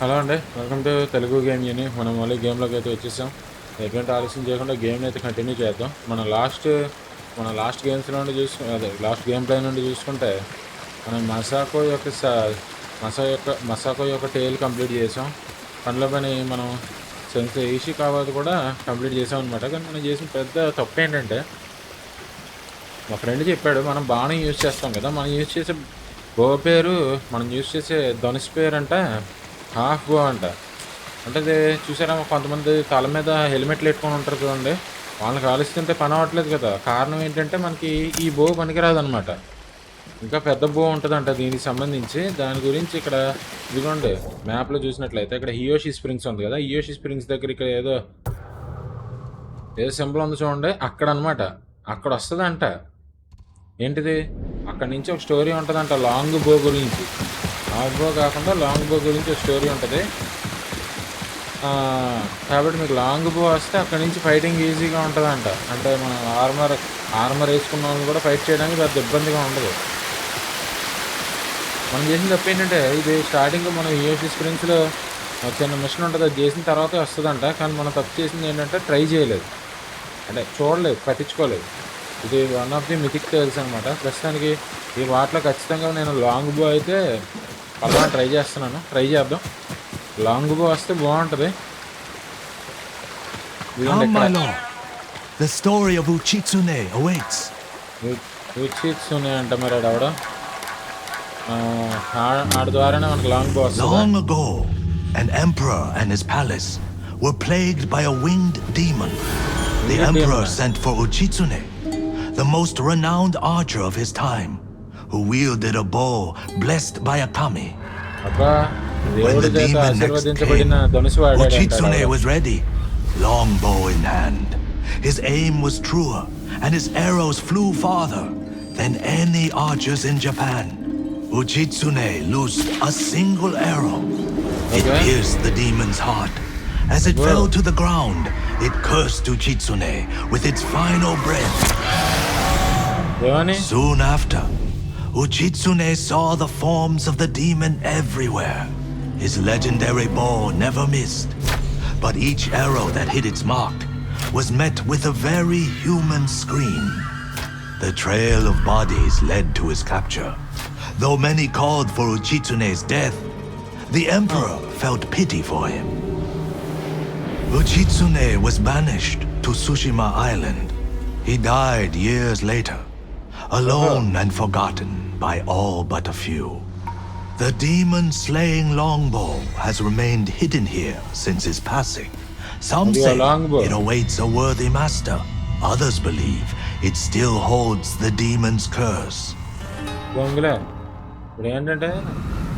Hello అండి welcome to Telugu game యూని. మనం మళ్ళీ గేమ్లోకి అయితే వచ్చేసాం. ఎటువంటి ఆలస్యం చేయకుండా గేమ్ని అయితే కంటిన్యూ చేద్దాం. మన లాస్ట్ మన లాస్ట్ గేమ్స్ నుండి చూసుకు అదే లాస్ట్ గేమ్ ప్లే నుండి చూసుకుంటే మనం మసాకో యొక్క సా మసా యొక్క మసాకో యొక్క టేల్ కంప్లీట్ చేసాం. పనిలో పని మనం సెన్స్ ఈషి కావాలి కూడా కంప్లీట్ చేసాం అనమాట కానీ మనం చేసిన పెద్ద తప్పు ఏంటంటే మా ఫ్రెండ్ చెప్పాడు మనం బాణం యూజ్ చేస్తాం కదా మనం యూజ్ చేసే గో పేరు మనం యూజ్ చేసే ధనుష్ పేరు అంట హాఫ్ గో అంట. అంటే అది చూసారా కొంతమంది తల మీద హెల్మెట్లు పెట్టుకొని ఉంటారు చూడండి. వాళ్ళకి ఆలోచిస్తుంటే పని అవ్వట్లేదు కదా. కారణం ఏంటంటే మనకి ఈ బో పనికిరాదు అనమాట ఇంకా పెద్ద బో ఉంటుందంట దీనికి సంబంధించి. దాని గురించి ఇక్కడ ఇదిగోండి మ్యాప్లో చూసినట్లయితే ఇక్కడ హియోషి స్ప్రింగ్స్ ఉంది కదా. హియోషి స్ప్రింగ్స్ దగ్గర ఇక్కడ ఏదో ఏదో సింబల్ ఉంది చూడండి. అక్కడ అనమాట అక్కడ వస్తుందంట. ఏంటిది? అక్కడ నుంచి ఒక స్టోరీ ఉంటుందంట లాంగ్ బో గురించి. షార్ట్ బో కాకుండా లాంగ్ బో గురించి ఒక స్టోరీ ఉంటుంది. కాబట్టి మీకు లాంగ్ బో వస్తే అక్కడి నుంచి ఫైటింగ్ ఈజీగా ఉంటుందంట. అంటే మనం ఆర్మర్ ఆర్మర్ వేసుకున్న వాళ్ళని కూడా ఫైట్ చేయడానికి పెద్ద ఇబ్బందిగా ఉండదు. మనం చేసిన తప్పు ఏంటంటే ఇది స్టార్టింగ్ మనం యూఎస్సీ స్ప్రింగ్స్లో ఒక చిన్న మిషన్ ఉంటుంది అది చేసిన తర్వాతే వస్తుందంట. కానీ మనం తప్పు చేసింది ఏంటంటే ట్రై చేయలేదు. అంటే చూడలేదు పట్టించుకోలేదు. ఇది one of the mythic tales అనమాట ప్రస్తుతానికి ఈ వాటిలో ఖచ్చితంగా నేను లాంగ్ బో అయితే పలానా ట్రై చేస్తున్నాను ట్రై చేద్దాం లాంగ్ బో వస్తే బాగుంటుంది ఇదిగోండి Come, my ఇక్కడ lord. The story of Uchitsune awaits. విచిట్స్ ఉన్నాయంట మరి ఆడ ఆడ ద్వారానే మనకు లాంగ్ బో వస్తుంది Long ago, an emperor and his palace were plagued by a winged demon. The Winged emperor demon. sent for Uchitsune, the most renowned archer of his time, who wielded a bow blessed by a kami. When the demon next came, Uchitsune was ready, long bow in hand. His aim was truer, and his arrows flew farther than any archers in Japan. Uchitsune loosed a single arrow. It pierced the demon's heart. As it fell to the ground, it cursed Uchitsune with its final breath. Soon after, Uchitsune saw the forms of the demon everywhere. His legendary bow never missed, but each arrow that hit its mark was met with a very human scream. The trail of bodies led to his capture. Though many called for Uchitsune's death, the emperor felt pity for him. Uchitsune was banished to Tsushima Island. He died years later, alone and forgotten by all but a few. The demon slaying longbow has remained hidden here since his passing. Some say it awaits a worthy master. Others believe it still holds the demon's curse. ఇప్పుడు ఏంటంటే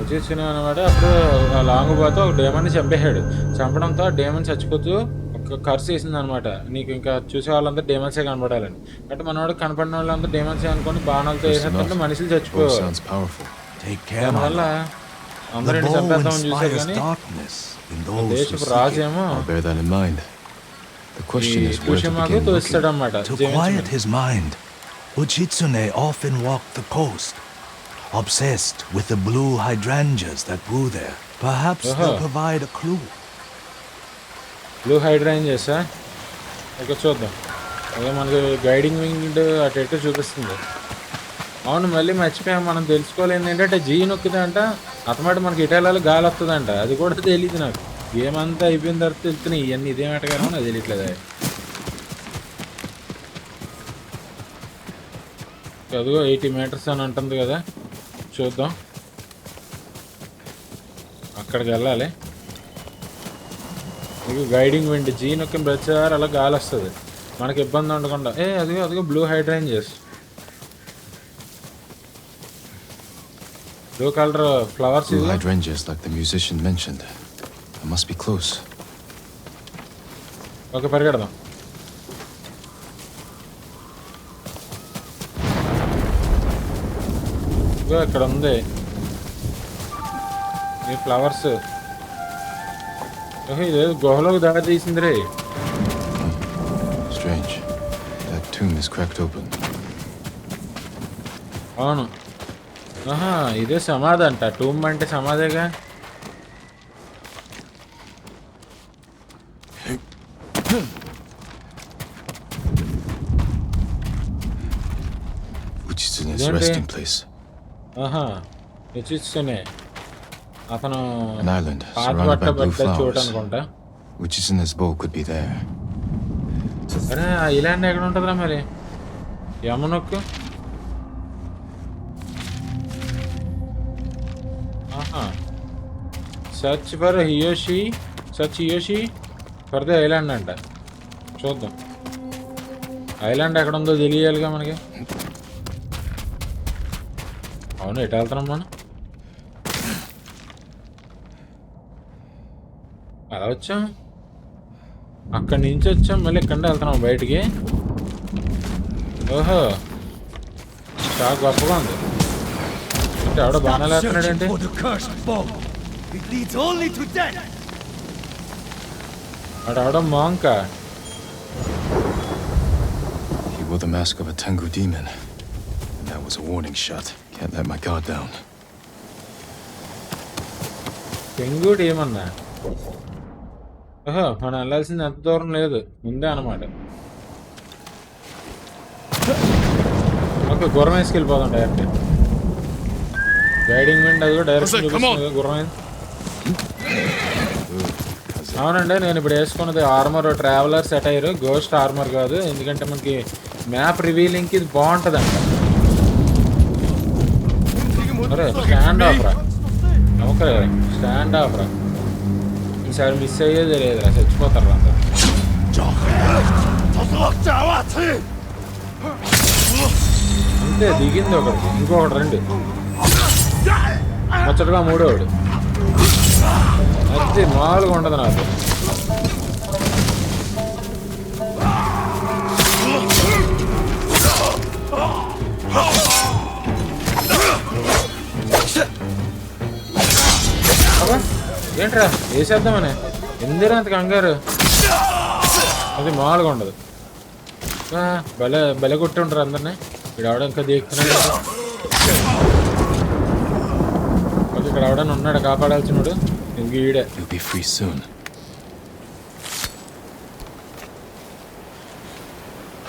వచ్చేసిన అనమాట అప్పుడు long పోతే ఒక డేమన్ని చంపేశాడు చంపడంతో Daemon చచ్చిపోతూ ఒక curse వేసింది అనమాట నీకు ఇంకా చూసే వాళ్ళంతా డేమన్సే కనపడాలని అంటే మనవాడు కనపడిన వాళ్ళంతా డేమన్సే అనుకొని బాణాలతో Close వేసేస్తుంటే enough. మనుషులు Bow చచ్చిపోయారు sounds powerful. Take care, my దానివల్ల lord. The అందరిని bow చంపేద్దామని చూశారు inspires కానీ darkness in those who దేశపు seek it. రాజేమో I'll bear that in mind. The question ఈ is where to కుషిమాకు begin looking. తోస్తాడనమాట To quiet his mind, Uchitsune often walked the coast, obsessed with the blue hydrangeas that grew there. Perhaps Uh-huh. they'll provide a clue. Blue hydrangea చేసా? చూద్దాం. అదే మనకి guiding wing అటు ఇటు చూపిస్తుంది. అవును మళ్ళీ మర్చిపోయాం. మనం తెలుసుకోలేదు ఏంటంటే జీ నొక్కిదంట అంట అతమాట మనకి ఇటాలియాలో గాలి వస్తుందంట. అది కూడా తెలియదు నాకు. ఏమంతా అయిపోయిన తర్వాత తెలుస్తున్నాయి. ఇవన్నీ ఇదేం ఆటగానో నాకు తెలియట్లేదు అది. అదిగో ఎయిటీ మీటర్స్ అని అంటుంది కదా. చూద్దాం. అక్కడికి వెళ్ళాలి. మీకు గైడింగ్ విండ్ జీ నొక్కిన ప్రతిసారి అలా గాలి వస్తుంది మనకి ఇబ్బంది ఉండకుండా. ఏ అదిగో అదిగో blue hydrangeas blue colour flowers Blue hydrangeas, like the musician mentioned. I must be close. Okay పరిగెడదాం. ఇదిగో ఇక్కడ ఉంది. ఈ flowers Strange. That tomb is cracked open. అవును ఆహా ఇదే సమాధి అంట టూమ్ అంటే సమాధేగా Which is in his resting place. Aha. uh -huh. అతను An island surrounded by blue flowers. Which is in this bowl could be there. అరే ఆ ఇలాంటి ఎక్కడ ఉంటుందిరా మరి? యమనొక్కు search for Hiyoshi search Hiyoshi for the island అంట. చూద్దాం. Island ఎక్కడ ఉందో తెలియాలిగా మనకి. అవును ఎటు వెళ్తున్నాం మనం? అలా వచ్చాం అక్కడి నుంచి వచ్చాం మళ్ళీ ఇక్కడ వెళ్తున్నాం బయటికి ఓహో చాలా గొప్పగా ఉంది అంటే ఎవడో బాణాలు వేస్తున్నాడేంటి for the cursed bow. It leads only to death. వాడు ఎవడో మాంక wore the mask of a Tengu demon. And that was a warning shot. Can't let my guard down. పెంగుడు ఏమన్నా ఓహో మనం వెళ్ళాల్సింది ఎంత దూరం లేదు. ముందే అన్నమాట. ఓకే గుర్రం వేసుకెళ్ళిపోదాం డైరెక్ట్. గైడింగ్ విండ్ అది కూడా డైరెక్ట్. చూపిస్తుంది గుర్రం. అవునండి నేను ఇప్పుడు వేసుకున్నది ఆర్మర్ ట్రావెలర్ సెట్ అయ్యారు గోస్ట్ ఆర్మర్ కాదు. ఎందుకంటే మనకి మ్యాప్ రివీలింగ్కి ఇది బాగుంటుందంట. అరే స్టాండ్ ఆఫ్ రా. ఓకే స్టాండ్ ఆఫ్ రా. ఈసారి మిస్ అయ్యేది లేదురా చచ్చిపోతారు అందరు అంతే దిగింది ఒకటి ఇంకొకటి రెండు ముచ్చటగా మూడోడు అది మామూలుగా ఉండదు నాకు వేసేద్దామని. ఎందుకు అంత కంగారు? అది మామూలుగా ఉండదు. ఆ, భలే భలే కొట్టి ఉంటారు అందరినీ. ఇక్కడ ఆవిడ ఇంకా దీక్కుతున్నాడు ఓకే ఇక్కడ ఆవిడని ఉన్నాడు కాపాడాల్సినోడు. ఇంక ఈడే. You'll be free soon.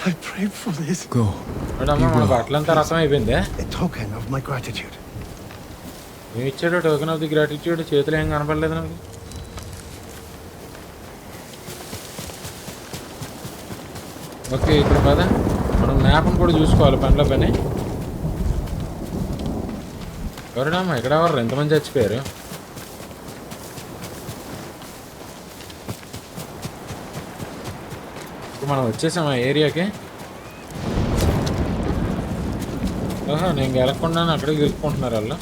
I prayed for this. Go. బట్టలంతా రసం అయిపోయిందే. A token of my gratitude. ఏమి ఇచ్చాడు టోకెన్ ఆఫ్ ది గ్రాటిట్యూడ్ చేతులు ఏం కనపడలేదు నాకు. ఓకే ఇక్కడ కదా మనం మ్యాప్ని కూడా చూసుకోవాలి పనిలో పని. ఎవరినమ్మా ఇక్కడ ఎవరు? ఎంతమంది చచ్చిపోయారు? ఇప్పుడు మనం వచ్చేసాం ఆ ఏరియాకి? ఓహో నేను గెలకుండా అక్కడికి గెలుపుకుంటున్నారు వాళ్ళు.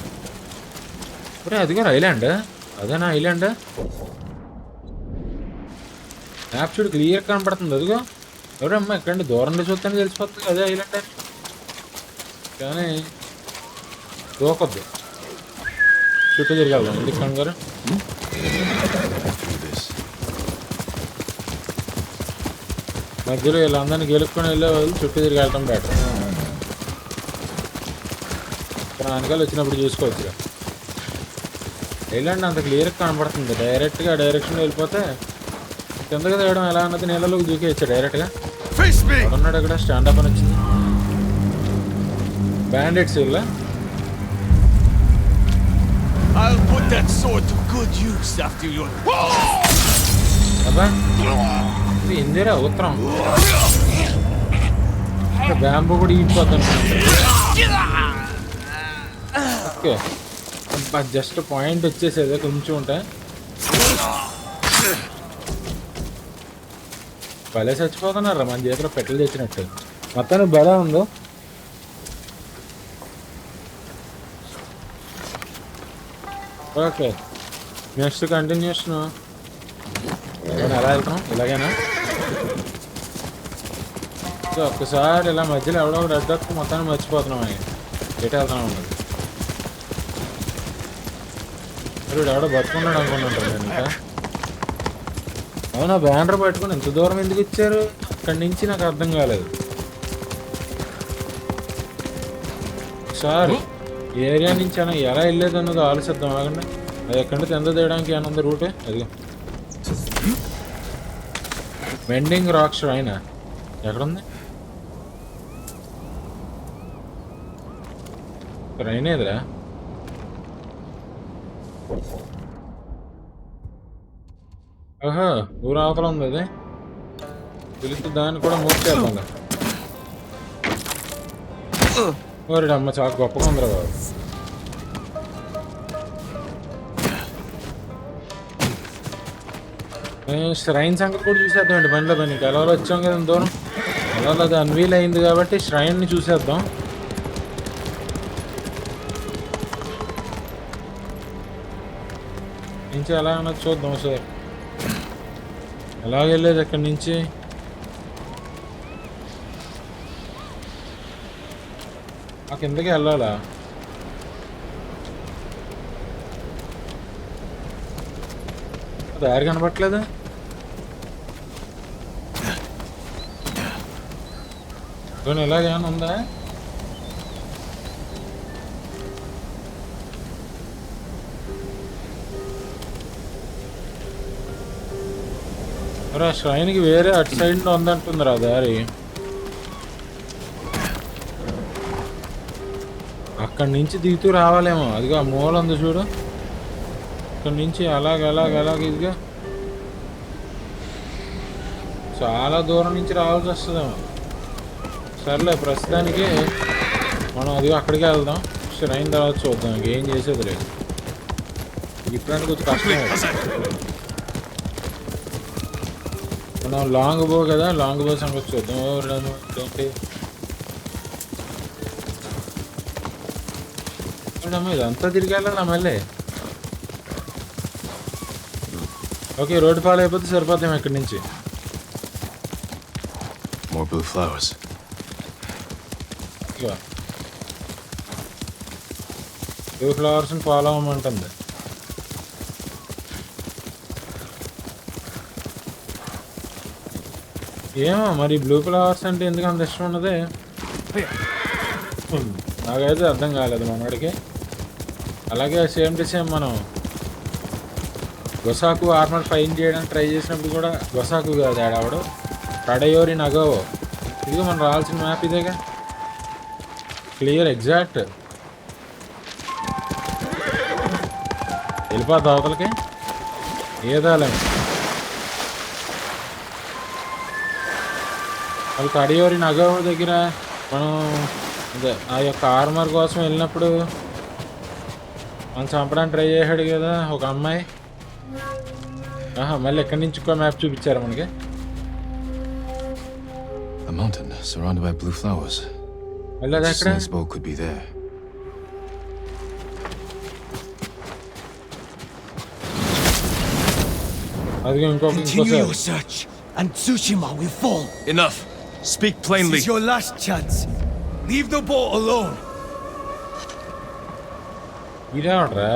ఒరే అదిగో ఐలాండ్ అదేనా ఐలాండ్ మ్యాప్ చూడు క్లియర్ కనపడుతుంది. అదిగో. ఎవరమ్మా ఎక్కడ దూరంలో చూస్తాను తెలిసిపోతుంది అదే ఐలాండ్ అని. కానీ దూకొద్దు. చుట్టూ తిరగాలి ఎందుకు కంగారు? మధ్యలో ఇలా అందరినీ గెలుపుకొని వెళ్ళే వాళ్ళు చుట్టూ తిరిగి వెళ్ళటం బెటర్ ఇక్కడ వచ్చినప్పుడు చూసుకోవచ్చు వెళ్ళండి అంత క్లియర్గా కనబడుతుంది. డైరెక్ట్గా డైరెక్షన్లో వెళ్ళిపోతే కిందకి తేయడం ఎలా అన్నది నీళ్ళలోకి దూకేయచ్చు డైరెక్ట్గా ఉన్నాడు అక్కడ స్టాండప్ అని వచ్చింది. బ్యాండెడ్స్ వీళ్ళ I'll put that sword to good use after you're. అబ్బా. ఇది ఇందిరా ఉత్తరం. బ్యాంబు కూడా ఈగిపోతాను ఓకే. అబ్బా జస్ట్ పాయింట్ వచ్చేసేది కొంచెం ఉంటే. భలే చచ్చిపోతున్నారు మన చేతిలో పెట్టలు తెచ్చినట్టు. మొత్తానికి భలే ఉందో? ఓకే. నెక్స్ట్ కంటిన్యూషన్ మనం ఎలా వెళ్తున్నాం ఇలాగేనా? సో ఒక్కసారి ఇలా మధ్యలో ఎవడో ఒకటి అడ్డొక్క మొత్తాన్ని మర్చిపోతున్నాం అని ఎటు వెళ్తున్నాం ఉండదు ఎవడో బతుకున్నాడు అనుకుంటుంటారు నేను ఇంకా. అవునా బ్యానర్ పట్టుకుని ఎంత దూరం ఎందుకు ఇచ్చారు? అక్కడి నుంచి నాకు అర్థం కాలేదు. సార్ ఏరియా నుంచి అన్న ఎలా వెళ్ళేది అన్నది ఆలోచిద్దాం ఆగండి. అది ఎక్కడి నుంచి ఎంత తీయడానికి ఏమన్నా రూటే? అది వెండింగ్ రాక్స్ ఆయన ఎక్కడుంది? ట్రైన్ ఏదిరా ఆహా ఊరు అవతల ఉంది అది పిలిచి దాన్ని కూడా మూసేద్దాం ఓరి అమ్మ చాలా గొప్పగా ఉందిరా బాబు. శ్రైన్ సంగతి కూడా చూసేద్దాం బండిలో పని ఎలా వచ్చాం కదా దూరం? ఎలా అది అన్వీల్ అయింది కాబట్టి శ్రైన్ని చూసేద్దాం. నుంచి ఎలా అన్నది చూద్దాం సార్ ఎలా వెళ్ళేది అక్కడి నుంచి? ఆ కిందకి వెళ్ళాలా? దారి కనపట్లేదా పోనీ ఇలాగేమైనా ఉందా? రా శ్రైన్కి వేరే అటు సైడ్ ఉందంటుందిరా దారి. అక్కడి నుంచి దిగుతూ రావాలేమో. అదిగో ఆ మూల ఉంది చూడు. అక్కడి నుంచి అలాగ అలాగ అలాగ ఇదిగా. చాలా దూరం నుంచి రావాల్సి వస్తుందేమో. సర్లే ప్రస్తుతానికి మనం అదిగో అక్కడికి వెళ్దాం. శ్రైన్ తర్వాత చూద్దాం. ఇంకేం చేసేది లేదు. ఇప్పుడానికి కొంచెం కష్టమే. మనం లాంగ్ బో కదా లాంగ్ బో సంగతి చూద్దాం. ఏంటి? చూడమ్మా ఇదంతా తిరిగి వెళ్ళాలా మళ్ళీ. ఓకే రోడ్డు పాలైపోతే సరిపోతాం ఇక్కడి నుంచి. More blue flowers. ఇదిగో. బ్లూ ఫ్లవర్స్ని ఫాలో అవ్వమంటుంది ఏమో మరి బ్లూ ఫ్లవర్స్ అంటే ఎందుకు అంత ఇష్టం ఉన్నది? నాకైతే అర్థం కాలేదు మనవాడికి అలాగే సేమ్ టు సేమ్ మనం గొసాకు ఆర్మర్ ఫైన్ చేయడానికి ట్రై చేసినప్పుడు కూడా గొసాకు కాదు ఆడవాడు కడయోరి నగోవో ఇదిగో మనం రావాల్సిన మ్యాప్ ఇదేగా. క్లియర్ ఎగ్జాక్ట్ వెళ్ళిపోద్ది అవతలకి ఏదాలే వాళ్ళు కడియోరి నగవ దగ్గర మనం అదే ఆ యొక్క ఆర్మర్ కోసం వెళ్ళినప్పుడు మనం చంపడానికి ట్రై చేశాడు కదా ఒక అమ్మాయి ఆహా మళ్ళీ ఎక్కడి నుంచి ఇంకో మ్యాప్ చూపించారు మనకి A mountain surrounded by blue flowers. మళ్ళీ అది ఎక్కడ Snake's bow could be there. అదిగో ఇంకొక Continue your ఇంకోసారి search, and Tsushima will fall. Enough! Speak This plainly. is your last chance. Leave the boat alone. ఇదేమంటారా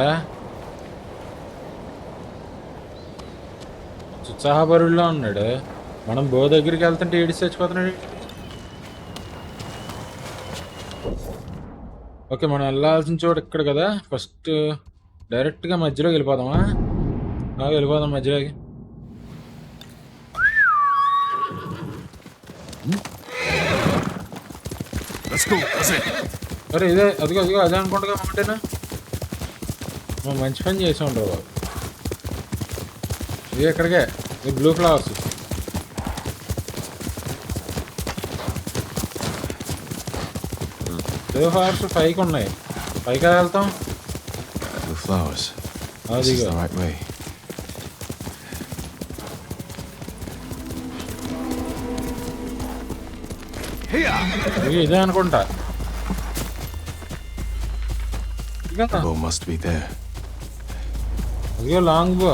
ఉత్సాహపరుల్లో ఉన్నాడు మనం బో దగ్గరికి వెళ్తుంటే ఏడిసి చచ్చిపోతున్నాడు ఓకే మనం వెళ్ళాల్సిన చోటు ఇక్కడ కదా ఫస్ట్ డైరెక్ట్గా మధ్యలోకి వెళ్ళిపోదామా వెళ్ళిపోదాం మధ్యలోకి Let's go. That's it. అరే ఇదే అదిగో అదిగో అదే అనుకుంటా మాటేనా? మనం మంచి పని చేసి ఉండవు. బాబు ఇది ఎక్కడికే? ఇది బ్లూ ఫ్లవర్స్ బ్లూ ఫ్లవర్స్ పైకి ఉన్నాయి. పైకి వెళ్తాం. This is అదిగో. ఇది ఇదే అనుకుంటా bow must be there. ఇదిగో లాంగ్ బో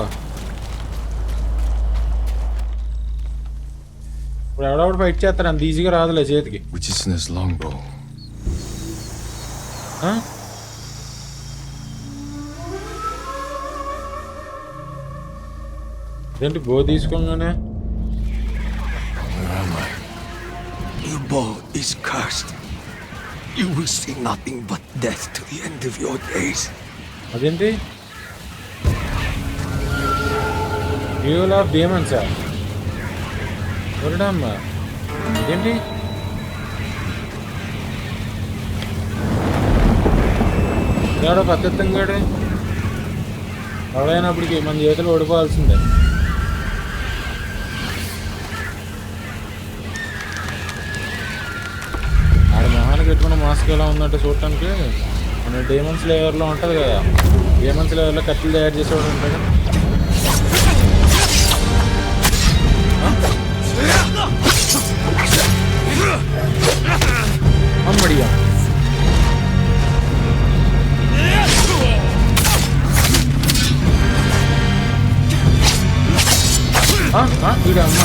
ఇప్పుడు ఎవడెవడు ఫైట్ చేస్తారు అంత ఈజీగా రాదులే చేతికి Which is in this longbow? ఆ? ఏంటి బో తీసుకోగానే Your bow is cursed. You will see nothing but death to the end of your days. అదేంటి ఫ్యూల్ ఆఫ్ డేమన్సా ఎవరిడమ్మా ఇదేంటి ఎవడో పద్ధతంగాడు ఎవడైనప్పటికీ మన చేతులు ఓడిపోవాల్సిందే పెట్టుకున్న మాస్క్ ఎలా ఉందంటే చూడటానికి మన డేమన్స్ లేయర్లో ఉంటుంది కదా డేమన్స్ లేయర్లో కత్తులు తయారు చేసేవాడు ఉంటాడు అమ్మడియా వీడు అమ్మ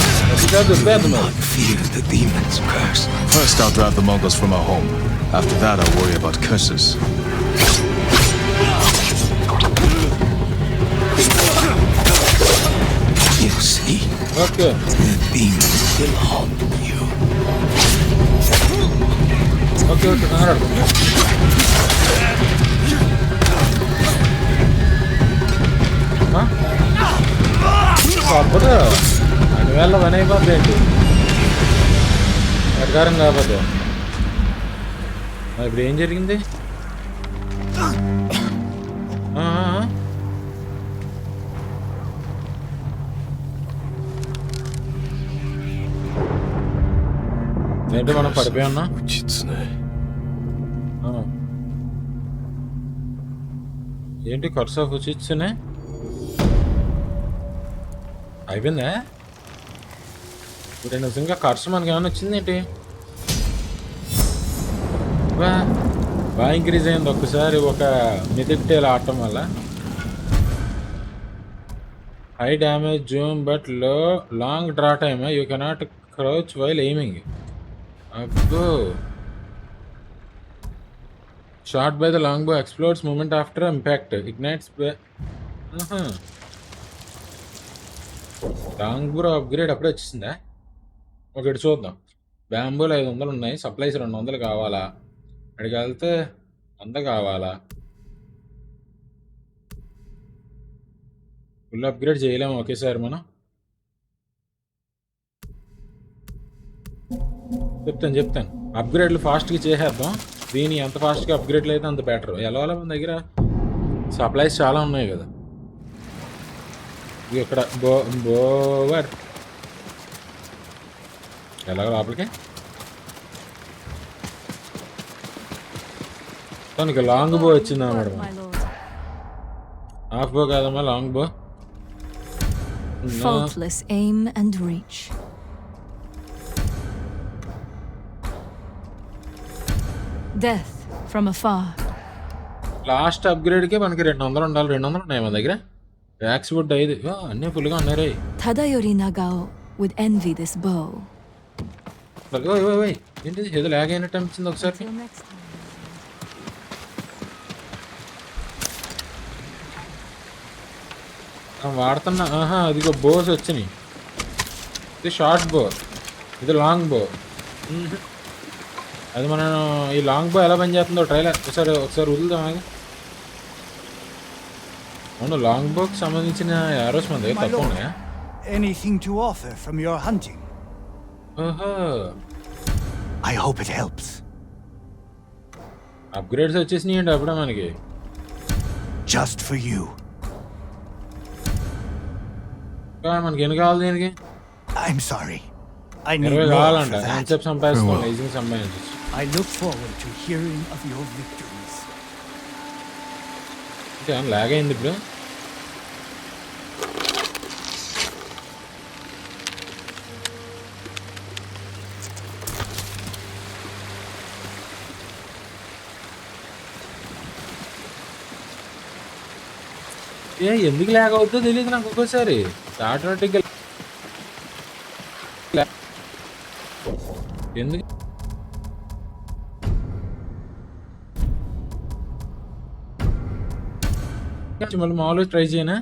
another Babylon. I fear the demon's curse. First, I'll drive the Mongols from our home. After that, I'll worry about curses. You see? Okay. The demon will haunt you. Okay, okay, alright. Huh? Stop it. వేళ పని అయిపోద్ది ఏంటి? అధికారం కాకపోతే. మరి ఇప్పుడు ఏం జరిగింది? ఏంటి మనం పడిపోయి ఉన్నాం? ఏంటి కర్స్ ఆఫ్ ఉచిత్సునే అయిపోయిందా? ఇప్పుడు నిజంగా ఖర్చు మనకి ఏమైనా వచ్చింది ఏంటి బా బాగా ఇంక్రీజ్ అయింది ఒక్కసారి ఒక మిదిక్టేల్ ఆడటం వల్ల. High damage zoom బట్లో long draw time you cannot crouch while aiming అబ్బో. Shot by the long bow explodes moment after impact ignites long bow longbow upgrade అప్పుడే వచ్చేసిందా? ఒకటి చూద్దాం. బ్యాంబూలు ఐదు వందలు ఉన్నాయి. సప్లైస్ రెండు వందలు కావాలా? అక్కడికి వెళ్తే వంద కావాలా? ఫుల్ అప్గ్రేడ్ చేయలేము ఒకేసారి మనం. చెప్తాను చెప్తాను. అప్గ్రేడ్లు ఫాస్ట్గా చేసేద్దాం. దీని ఎంత ఫాస్ట్గా అప్గ్రేడ్లు అయితే అంత బెటర్. ఎలా మన దగ్గర సప్లైస్ చాలా ఉన్నాయి కదా. ఇక్కడ బో బోవర్. ఎలాగ లోపలికి తనకి లాంగ్ బో వచ్చింది lord. హాఫ్ బో కాదమ్మా లాంగ్ బో Faultless aim and reach. Death from afar. Last అప్గ్రేడ్కే మనకి రెండు వందలు ఉండాలి రెండు వందలు ఉన్నాయి మన దగ్గర వ్యాక్స్ వుడ్ ఐదు అన్నీ ఫుల్గా ఉన్నాయి రే Tadayori Nagao would envy this bow. ఏంటిది? ఏదో లాగ్ అయినట్టు అనిపించింది ఒకసారి. వాడుతున్నా. ఆహా అదిగో బోస్ వచ్చినాయి. ఇది షార్ట్ బో ఇది లాంగ్ బో. అది మనం ఈ లాంగ్ బో ఎలా పనిచేస్తుందో ట్రైలర్. ఒకసారి ఒకసారి వదులుదాం ఆగు. అవును లాంగ్ బోకి సంబంధించిన యారోస్ మన దగ్గర తక్కువ. ఉన్నాయా? Anything to offer from your hunting? ఓహో I hope it helps. Upgrades వచ్చేసినాయండి అప్పుడే మనకి Just for you. ఇంకా మనకి ఎన్ని కావాలి దీనికి I'm sorry. I need ఇరవై more కావాలంట for that. ఎంతసేపు సంపాదిస్తాం easing సంపాదించచ్చు I look forward to hearing of your victories. అంటే ఏమన్నా లాగ్ అయింది ఇప్పుడు ఏ ఎందుకు లాగ్ అవుతుందో తెలియదు నాకు ఒక్కోసారి. ఆటోమేటిక్గా ఎందుకు? మళ్ళీ మామూలుగా ట్రై చేయనా?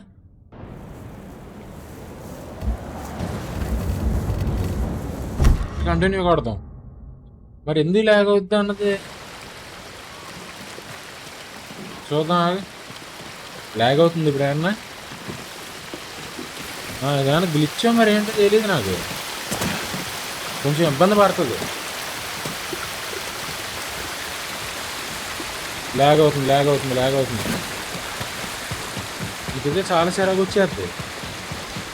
కంటిన్యూ కొడతాం. మరి ఎందుకు లాగ్ అవుద్ది అన్నది చూద్దాం లాగ్ అవుతుంది ఇప్పుడు ఏమన్నా? ఏదైనా గ్లిచ్చో మరి ఏంటో తెలియదు నాకు. కొంచెం ఇబ్బంది పడుతుంది. లాగ్ అవుతుంది లాగ్ అవుతుంది లాగ్ అవుతుంది. ఇదైతే చాలా చిరాకు వచ్చేస్తుంది.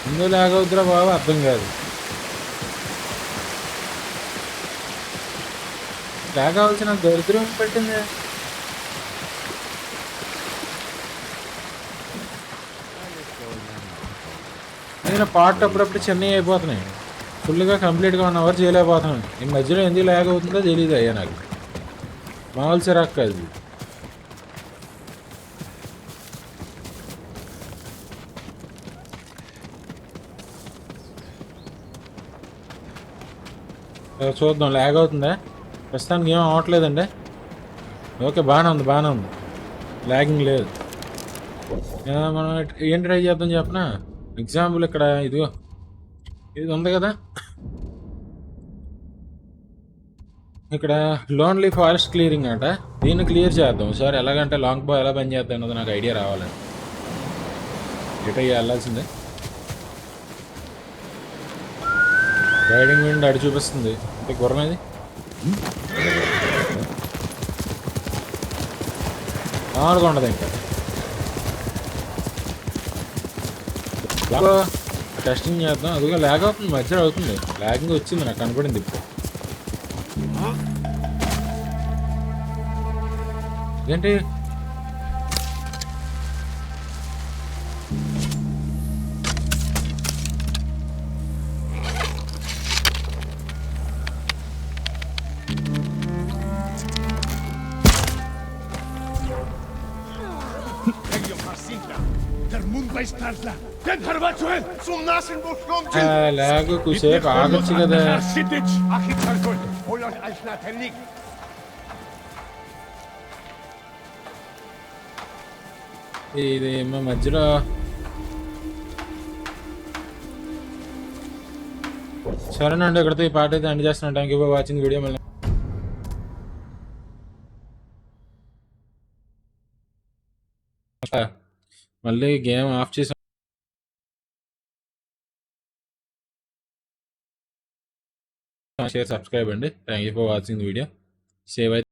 ముందు లాగ్ అవుతురా బాబు అర్థం కాదు. లాగ్ అవ్వాల్సిన దరిద్రం పెట్టింది? నేను పార్ట్ అప్పుడప్పుడు చెన్నై అయిపోతున్నాయి. ఫుల్గా కంప్లీట్గా వన్ అవర్ చేయలేకపోతున్నాను. ఈ మధ్యలో ఎందుకు ల్యాగ్ అవుతుందో తెలియదు అయ్యా నాకు. మామూలు చిరాకు కాదు చూద్దాం ల్యాగ్ అవుతుందా? ప్రస్తుతానికి ఏం అవ్వట్లేదండి. ఓకే బాగానే ఉంది బాగానే ఉంది. ల్యాగింగ్ లేదు. మనం ఏం ట్రై చేద్దాం చెప్పనా? ఎగ్జాంపుల్ ఇక్కడ ఇదిగో. ఇది ఉంది కదా. ఇక్కడ లోన్లీ ఫారెస్ట్ క్లియరింగ్ అంట. దీన్ని క్లియర్ చేద్దాం. సార్ ఎలాగంటే లాంగ్ బా ఎలా పని చేద్దాం అన్నది నాకు ఐడియా రావాలి. ఎటు వెళ్ళాల్సిందే. రైడింగ్ విండ్ అడి చూపిస్తుంది. అంటే గుర్రం ఇది మామూలుగా ఉండదు ఇంకా. టెస్టింగ్ చేద్దాం. అదిగో ల్యాగ్ అవుతుంది మధ్యలో అవుతుంది. ల్యాగింగ్ వచ్చింది నాకు కనపడింది ఇప్పుడు. ఏంటి? Der mundo ist Karla. Den Harbachuel. Zum Nasenbuchsturm. Lag కూసేపు ఆగొచ్చు కదా Sitic. Achitarkul. Olon Alschnaternik. ఇది మా మధ్యలో సరేనండి ఇక్కడితో ఈ పాట అయితే ఎండ్ చేస్తున్నాను thank you for watching video మళ్ళీ మళ్ళీ గేమ్ ఆఫ్ చేసి షేర్ సబ్స్క్రైబ్ అండి. Thank you for watching video save అయితే